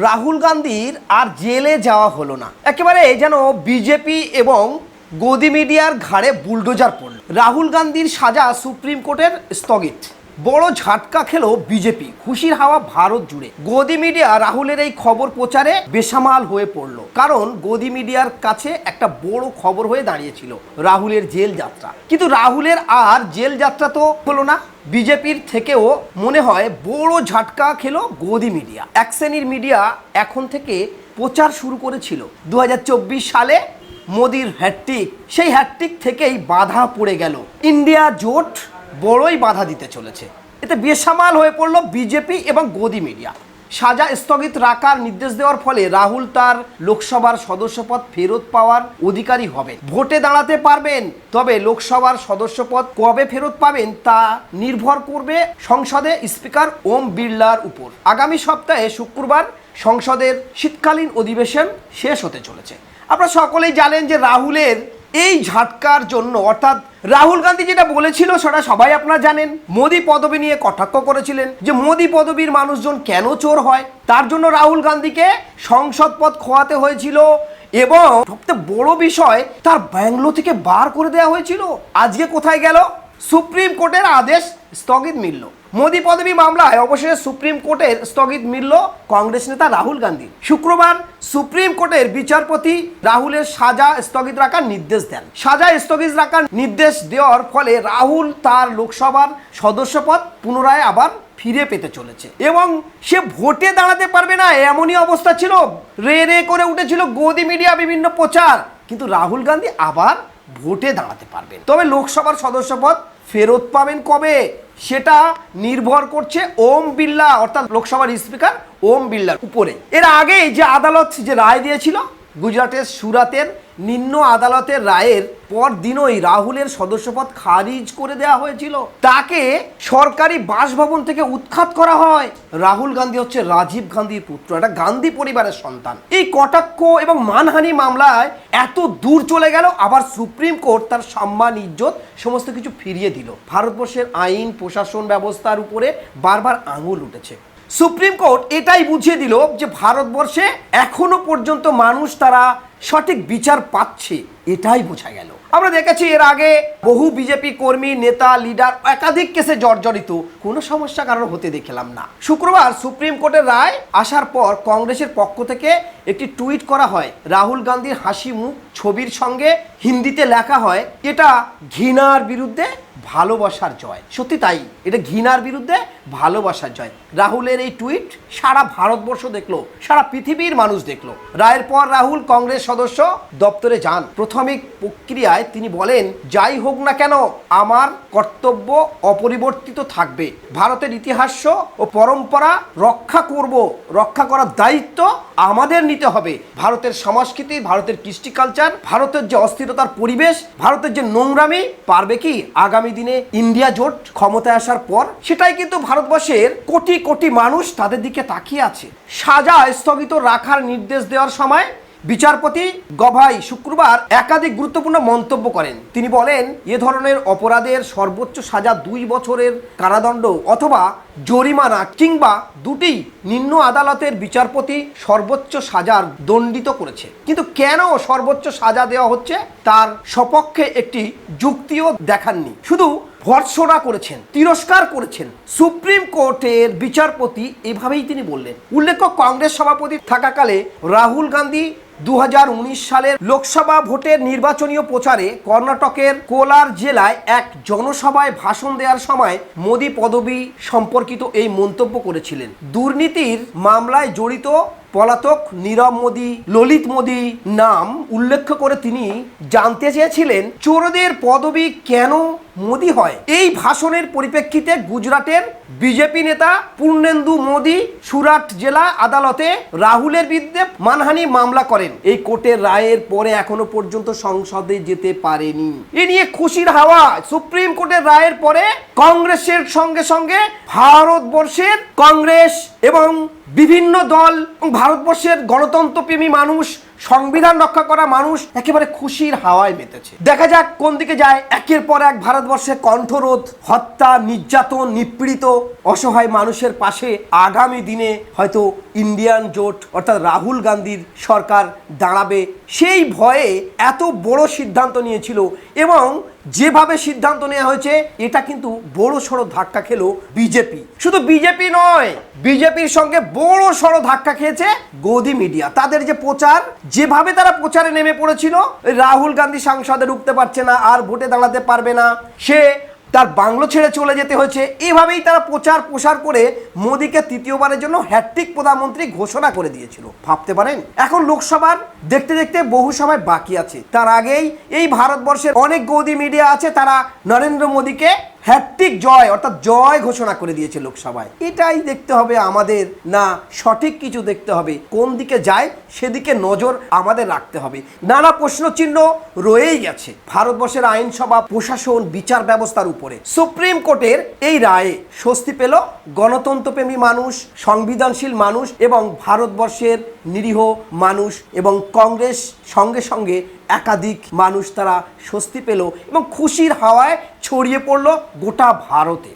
রাহুল গান্ধীর আর জেলে যাওয়া হলো না। একেবারে যেন বিজেপি এবং গদি মিডিয়ার ঘাড়ে বুলডোজার পড়ল। রাহুল গান্ধীর সাজা সুপ্রিম কোর্টের স্থগিত। বড় ঝাটকা খেলো বিজেপি। খুশির হাওয়া ভারত জুড়ে। গদি মিডিয়া রাহুলের এই খবর প্রচারে বেসামাল হয়ে পড়ল। কারণ গদি মিডিয়ার কাছে একটা বড় খবর হয়ে দাঁড়িয়েছিল, রাহুলের জেল যাত্রা। কিন্তু রাহুলের আর জেল যাত্রা তো হলো না। বিজেপির থেকেও মনে হয় বড় ঝাটকা খেলো গদি মিডিয়া। এক শ্রেণির মিডিয়া এখন থেকে প্রচার শুরু করেছিল দু হাজার চব্বিশ সালে মোদির হ্যাট্রিক সেই হ্যাট্রিক থেকেই বাধা পড়ে গেল। ইন্ডিয়া জোট বড়ই বাধা দিতে চলেছে। এতে বেসামাল হয়ে পড়ল বিজেপি এবং গদি মিডিয়া। সাজা স্থগিত রাখার নির্দেশ দেওয়ার ফলে রাহুল তার লোকসভার সদস্যপদ ফেরত পাওয়ার অধিকারী হবেন। ভোটে দাঁড়াতে পারবেন, তবে লোকসভার সদস্যপদ কবে ফেরত পাবেন তা নির্ভর করবে সংসদে স্পিকার ওম বিড়লার উপর। আগামী সপ্তাহে শুক্রবার সংসদের শীতকালীন অধিবেশন শেষ হতে চলেছে। আপনারা সকলেই জানেন যে রাহুলের এই ঝাটকার জন্য, অর্থাৎ রাহুল গান্ধী যেটা বলেছিল, সেটা সবাই আপনারা জানেন। মোদি পদবি নিয়ে কটাক্ষ করেছিলেন যে মোদি পদবীর মানুষজন কেন চোর হয়? তার জন্য রাহুল গান্ধীকে সংসদ পদ খোয়াতে হয়েছিল এবং সবচেয়ে বড় বিষয়, তার ব্যাঙ্গলো থেকে বার করে দেওয়া হয়েছিল। আজকে কোথায় গেল? সুপ্রিম কোর্টের আদেশ স্থগিত মিলল। মোদি পদবী মামলায় অবশেষে সুপ্রিম কোর্টের স্থগিত মিলল কংগ্রেস নেতা রাহুল গান্ধী। শুক্রবার সুপ্রিম কোর্টের বিচারপতি রাহুলের সাজা স্থগিত রাখার নির্দেশ দেন। সাজা স্থগিত রাখার নির্দেশ দেওয়ার ফলে রাহুল তার লোকসভার সদস্যপদ পুনরায় আবার ফিরে পেতে চলেছে এবং সে ভোটে দাঁড়াতে পারবে না, এমনই অবস্থা ছিল। রে রে করে উঠেছিল গদি মিডিয়া বিভিন্ন প্রচার। কিন্তু রাহুল গান্ধী আবার ভোটে দাঁড়াতে পারবেন। তবে লোকসভার সদস্যপদ ফেরত পাবেন কবে? সেটা নির্ভর করছে ওম বিল্লা অর্থাৎ লোকসভার স্পিকার ওম বিল্লার উপরে। এর আগে যে আদালত যে রায় দিয়েছিল, গুজরাটের সুরাতের নিম্ন আদালতের রায়ের পর দিনই রাহুলের সদস্যপদ খারিজ করে দেওয়া হয়েছিল। তাকে সরকারি বাসভবন থেকে উৎখাত করা হয়। রাহুল গান্ধী হচ্ছে রাজীব গান্ধীর পুত্র এটা গান্ধী পরিবারের সন্তান। এই কটাক্ষ এবং মানহানি মামলায় এত দূর চলে গেল, আবার সুপ্রিম কোর্ট তার সম্মান, ইজ্জত সমস্ত কিছু ফিরিয়ে দিল। ভারতবর্ষের আইন, প্রশাসন ব্যবস্থার উপরে বারবার আঙুল উঠেছে। সুপ্রিম কোর্ট এটাই বুঝিয়ে দিল যে ভারতবর্ষে এখনও পর্যন্ত মানুষ তারা সঠিক বিচার পাচ্ছে, এটাই বোঝা গেল। আমরা দেখেছি এর আগে বহু বিজেপি কর্মী, নেতা, লিডার একাধিক কেসে জর্জরিত। কোনো সমস্যা কারণ হতে দেখলাম না। শুক্রবার সুপ্রিম কোর্টের রায় আসার পর কংগ্রেসের পক্ষ থেকে একটি টুইট করা হয়। রাহুল গান্ধীর হাসি মুখ ছবির সঙ্গে হিন্দিতে লেখা হয়, এটা ঘৃণার বিরুদ্ধে ভালোবাসার জয়। সত্যি তাই, এটা ঘৃণার বিরুদ্ধে ভালোবাসার জয়। রাহুলের এই টুইট সারা ভারতবর্ষ দেখল, সারা পৃথিবীর মানুষ দেখল। রায়ের পর রাহুল কংগ্রেস সদস্য দপ্তরে যান। প্রথমিক প্রক্রিয়ায় তিনি বলেন, যাই হোক না কেন, আমার কর্তব্য অপরিবর্তিত থাকবে। ভারতের ইতিহাস ও পরম্পরা রক্ষা করব, রক্ষা করার দায়িত্ব আমাদের নিতে হবে। ভারতের সংস্কৃতি, ভারতের কৃষ্টি কালচার ভারতের যে অস্থিরতার পরিবেশ, ভারতের যে নোংরামি, পারবে কি আগামী দিনে ইন্ডিয়া জোট ক্ষমতায় আসার পর সেটাই কিন্তু ভারতবর্ষের কোটি কোটি মানুষ তাদের দিকে তাকিয়ে আছে। সাজা স্থগিত রাখার নির্দেশ দেওয়ার সময় বিচারপতি গভাই শুক্রবার একাধিক গুরুত্বপূর্ণ মন্তব্য করেন। তিনি বলেন, এ ধরনের অপরাধের সর্বোচ্চ সাজা দুই বছরের কারাদণ্ড অথবা জরিমানা কিংবা দুটি নিম্ন আদালতের বিচারপতি সর্বোচ্চ সাজার দণ্ডিত করেছে। কিন্তু কেন সর্বোচ্চ সাজা দেওয়া হচ্ছে? তার সপক্ষে একটি যুক্তিও দেখাননি। শুধু ভর্সনা করেছেন, তিরস্কার করেছেন। সুপ্রিম কোর্টের বিচারপতি এভাবেই তিনি বললেন। উল্লেখ্য, কংগ্রেস সভাপতি থাকাকালে রাহুল গান্ধী দু হাজার উনিশ সালের লোকসভা ভোটের নির্বাচনীয় প্রচারে কর্ণাটকের কোলার জেলায় এক জনসভায় ভাষণ দেওয়ার সময় মোদী পদবী সম্পর্কিত এই মন্তব্য করেছিলেন। দুর্নীতির মামলায় জড়িত পলাতক নীরব মোদী, ললিত মোদী নাম উল্লেখ করে তিনি জানতে চেয়েছিলেন, চোরদের পদবি কেন মোদি হয়। এই ভাষণের পরিপ্রেক্ষিতে গুজরাটের বিজেপি নেতা পূর্ণেন্দু মোদী সুরাট জেলা আদালতে রাহুলের বিরুদ্ধে মানহানি মামলা করেন। এই কোর্টের রায়ের পরে এখনও পর্যন্ত সংসদে যেতে পারেনি। এ নিয়ে খুশির হাওয়া, সুপ্রিম কোর্টের রায়ের পরে কংগ্রেসের সঙ্গে সঙ্গে ভারতবর্ষের কংগ্রেস এবং বিভিন্ন দল ভারতবর্ষের গণতন্ত্রপ্রেমী মানুষ সংবিধান রক্ষা করা মানুষ একেবারে খুশির হাওয়ায় মেতেছে। দেখা যাক কোন দিকে যায়। একের পর এক ভারতবর্ষে কণ্ঠরোধ, হত্যা, নির্যাতন, নিপীড়িত, অসহায় মানুষের পাশে আগামী দিনে হয়তো ইন্ডিয়ান জোট অর্থাৎ রাহুল গান্ধীর সরকার দাঁড়াবে। সেই ভয়ে এত বড় সিদ্ধান্ত নিয়েছিল এবং যেভাবে সিদ্ধান্ত নেওয়া হয়েছে, এটা কিন্তু বড় সড় ধাক্কা খেলো বিজেপি। শুধু বিজেপি নয়, বিজেপির সঙ্গে বড় সড় ধাক্কা খেয়েছে গদি মিডিয়া। তাদের যে প্রচার, যেভাবে তারা প্রচারে নেমে পড়েছিল, রাহুল গান্ধী সাংসদে ঢুকতে পারছে না, আর ভোটে দাঁড়াতে পারবে না। সে তার বাংলো ছেড়ে চলে যেতে হয়েছে। এভাবেই তারা প্রচার প্রসার করে মোদীকে তৃতীয়বারের জন্য হ্যাট্রিক প্রধানমন্ত্রী ঘোষণা করে দিয়েছিল। ভাবতে পারেন? এখন লোকসভার দেখতে দেখতে বহু সময় বাকি আছে। তার আগেই এই ভারতবর্ষের অনেক গৌদি মিডিয়া আছে, তারা নরেন্দ্র মোদীকে হ্যাট্রিক জয় অর্থাৎ জয় ঘোষণা করে দিয়েছে লোকসভায়। এটাই দেখতে হবে আমাদের, না সঠিক কিছু দেখতে হবে। কোন দিকে যায় সেদিকে নজর আমাদের রাখতে হবে। নানা প্রশ্নচিহ্ন রয়েই গেছে ভারতবর্ষের আইনসভা, প্রশাসন, বিচার ব্যবস্থার উপরে। সুপ্রিম কোর্টের এই রায়ে স্বস্তি পেল গণতন্ত্রপ্রেমী মানুষ, সংবিধানশীল মানুষ এবং ভারতবর্ষের নিরীহ মানুষ এবং কংগ্রেস সঙ্গে সঙ্গে একাধিক মানুষ তারা স্বস্তি পেল এবং খুশির হাওয়ায় ছড়িয়ে পড়ল গোটা ভারতে।